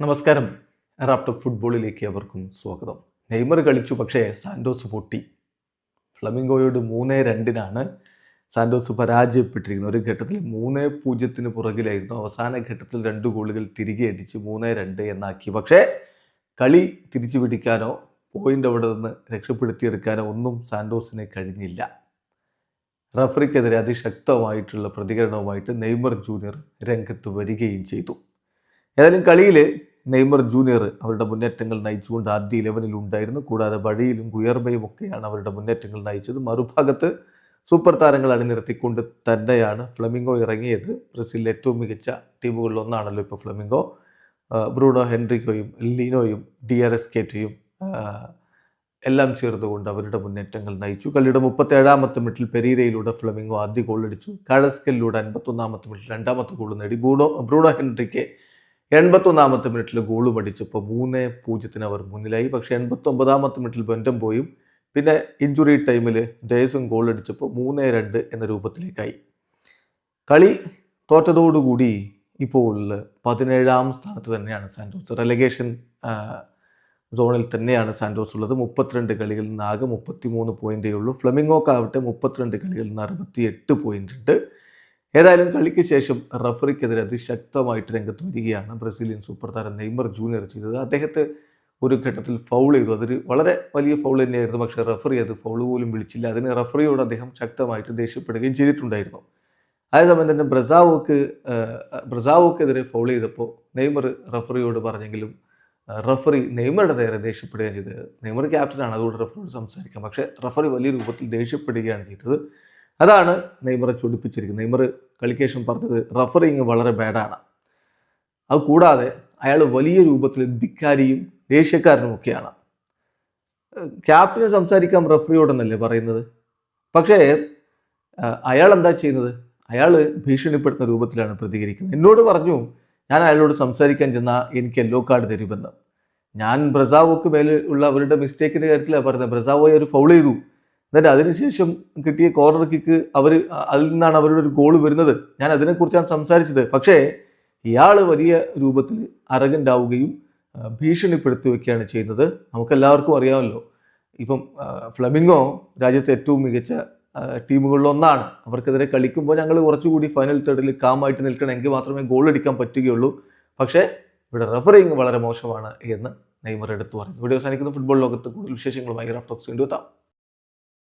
നമസ്കാരം. റാഫ്റ്റർ ഫുട്ബോളിലേക്ക് അവർക്കും സ്വാഗതം. നെയ്മർ കളിച്ചു പക്ഷേ സാൻഡോസ് പൊട്ടി. ഫ്ലമിംഗോയോട് മൂന്ന് രണ്ടിനാണ് സാൻഡോസ് പരാജയപ്പെട്ടിരിക്കുന്നത്. ഒരു ഘട്ടത്തിൽ മൂന്ന് പൂജ്യത്തിന് പുറകിലായിരുന്നു. അവസാന ഘട്ടത്തിൽ രണ്ട് ഗോളുകൾ തിരികെ അടിച്ച് മൂന്ന് രണ്ട് എന്നാക്കി. പക്ഷേ കളി തിരിച്ചു പിടിക്കാനോ പോയിന്റ് അവിടെ നിന്ന് രക്ഷപ്പെടുത്തിയെടുക്കാനോ ഒന്നും സാൻഡോസിന് കഴിഞ്ഞില്ല. റഫറിക്കെതിരെ അതിശക്തമായിട്ടുള്ള പ്രതികരണവുമായിട്ട് നെയ്മർ ജൂനിയർ രംഗത്ത് വരികയും ചെയ്തു. ഏതായാലും കളിയിൽ നെയ്മർ ജൂനിയർ അവരുടെ മുന്നേറ്റങ്ങൾ നയിച്ചുകൊണ്ട് ആദ്യ ഇലവനിൽ ഉണ്ടായിരുന്നു. കൂടാതെ വഴിയിലും കുയർബയും ഒക്കെയാണ് അവരുടെ മുന്നേറ്റങ്ങൾ നയിച്ചത്. മറുഭാഗത്ത് സൂപ്പർ താരങ്ങൾ അണിനിരത്തിക്കൊണ്ട് തന്നെയാണ് ഫ്ലമിംഗോ ഇറങ്ങിയത്. ബ്രസീലിലെ ഏറ്റവും മികച്ച ടീമുകളിലൊന്നാണല്ലോ ഇപ്പോൾ ഫ്ലമിംഗോ. ബ്രൂണോ ഹെൻറിക്കോയും ലീനോയും ഡി ആർ എസ് കേറ്റയും എല്ലാം ചേർന്നുകൊണ്ട് അവരുടെ മുന്നേറ്റങ്ങൾ നയിച്ചു. കളിയുടെ മുപ്പത്തേഴാമത്തെ മിനിറ്റിൽ പെരീരയിലൂടെ ഫ്ലമിംഗോ ആദ്യ ഗോൾ അടിച്ചു. കാഴസ്കലിലൂടെ അൻപത്തൊന്നാമത്തെ മിനിറ്റിൽ രണ്ടാമത്തെ ഗോൾ നേടി. ബ്രൂണോ ബ്രൂണോ ഹെൻറിക്ക് എൺപത്തൊന്നാമത്തെ മിനിറ്റിൽ ഗോളും അടിച്ചപ്പോൾ മൂന്ന് പൂജ്യത്തിന് അവർ മുന്നിലായി. പക്ഷേ എൺപത്തൊമ്പതാമത്തെ മിനിറ്റിൽ ബന്ധം പോയും. പിന്നെ ഇഞ്ചുറി ടൈമിൽ ജയസും ഗോൾ അടിച്ചപ്പോൾ മൂന്ന് രണ്ട് എന്ന രൂപത്തിലേക്കായി. കളി തോറ്റതോടുകൂടി ഇപ്പോൾ പതിനേഴാം സ്ഥാനത്ത് തന്നെയാണ് സാൻഡോസ്. റെലഗേഷൻ സോണിൽ തന്നെയാണ് സാൻഡോസ് ഉള്ളത്. മുപ്പത്തിരണ്ട് കളികളിൽ നിന്ന് ആകെ മുപ്പത്തി മൂന്ന് പോയിന്റേ ഉള്ളൂ ഫ്ലമിങ്ങോക്കാവട്ടെ മുപ്പത്തിരണ്ട് കളികളിൽ നിന്ന് അറുപത്തി എട്ട് പോയിന്റ് ഉണ്ട്. ഏതായാലും കളിക്ക് ശേഷം റഫറിക്കെതിരെ അതിശക്തമായിട്ട് രംഗത്ത് വരികയാണ് ബ്രസീലിയൻ സൂപ്പർ താരം നെയ്മർ ജൂനിയർ ചെയ്തത്. അദ്ദേഹത്തെ ഒരു ഘട്ടത്തിൽ ഫൗൾ ചെയ്തു. അതൊരു വളരെ വലിയ ഫൗൾ തന്നെയായിരുന്നു. പക്ഷേ റഫറി അത് ഫൗൾ പോലും വിളിച്ചില്ല. അതിന് റഫറിയോട് അദ്ദേഹം ശക്തമായിട്ട് ദേഷ്യപ്പെടുകയും ചെയ്തിട്ടുണ്ടായിരുന്നു. അതേസമയം തന്നെ ബ്രസാവോക്ക് ബ്രസാവോക്കെതിരെ ഫൗൾ ചെയ്തപ്പോൾ നെയ്മർ റഫറിയോട് പറഞ്ഞെങ്കിലും റഫറി നെയ്മറുടെ നേരെ ദേഷ്യപ്പെടുകയാണ് ചെയ്തത്. നെയ്മർ ക്യാപ്റ്റനാണ് അതുകൊണ്ട് റഫറിയോട് സംസാരിക്കാം. പക്ഷേ റഫറി വലിയ രൂപത്തിൽ ദേഷ്യപ്പെടുകയാണ് ചെയ്തത്. അതാണ് നെയ്മറെ ചൊടിപ്പിച്ചിരിക്കുന്നത്. നെയ്മർ കളിക്കേഷൻ പറഞ്ഞത് റഫറിങ് വളരെ ബാഡാണ് അത് കൂടാതെ അയാൾ വലിയ രൂപത്തിൽ ധിക്കാരിയും ദേഷ്യക്കാരനും ഒക്കെയാണ്. ക്യാപ്റ്റന് സംസാരിക്കാം റഫറിയോടെന്നല്ലേ പറയുന്നത്? പക്ഷേ അയാൾ എന്താ ചെയ്യുന്നത്? അയാൾ ഭീഷണിപ്പെടുത്തുന്ന രൂപത്തിലാണ് പ്രതികരിക്കുന്നത്. എന്നോട് പറഞ്ഞു ഞാൻ അയാളോട് സംസാരിക്കാൻ ചെന്നാൽ എനിക്ക് യെല്ലോ കാർഡ് തരുമെന്ന്. ഞാൻ ബ്രസാവോക്ക് മേലെ ഉള്ള അവരുടെ മിസ്റ്റേക്കിന്റെ കാര്യത്തിലാണ് പറയുന്നത്. ബ്രസാവോയെ ഒരു ഫൗൾ ചെയ്തു. എന്നിട്ട് അതിനുശേഷം കിട്ടിയ കോർണർ കിക്ക് അവർ അതിൽ നിന്നാണ് അവരുടെ ഒരു ഗോൾ വരുന്നത്. ഞാൻ അതിനെക്കുറിച്ചാണ് സംസാരിച്ചത്. പക്ഷേ ഇയാൾ വലിയ രൂപത്തിൽ ആ, ഭീഷണിപ്പെടുത്തുകയൊക്കെയാണ് ചെയ്യുന്നത്. നമുക്കെല്ലാവർക്കും അറിയാമല്ലോ. ഇപ്പം ഫ്ലമിംഗോ രാജ്യത്തെ ഏറ്റവും മികച്ച ടീമുകളിലൊന്നാണ് അവർക്കെതിരെ കളിക്കുമ്പോൾ ഞങ്ങൾ കുറച്ചുകൂടി ഫൈനൽ തേർഡിൽ കാമായിട്ട് നിൽക്കണമെങ്കിൽ മാത്രമേ ഗോൾ അടിക്കാൻ പറ്റുകയുള്ളൂ. പക്ഷേ ഇവിടെ റെഫറിങ് വളരെ മോശമാണ് എന്ന് നെയ്മർ എടുത്തു പറഞ്ഞു വീഡിയോ അവസാനിക്കുന്ന. ഫുട്ബോൾ ലോകത്ത് കൂടുതൽ വിശേഷങ്ങളുമായി റഫ്ലോക്സ് വേണ്ടി എത്താം.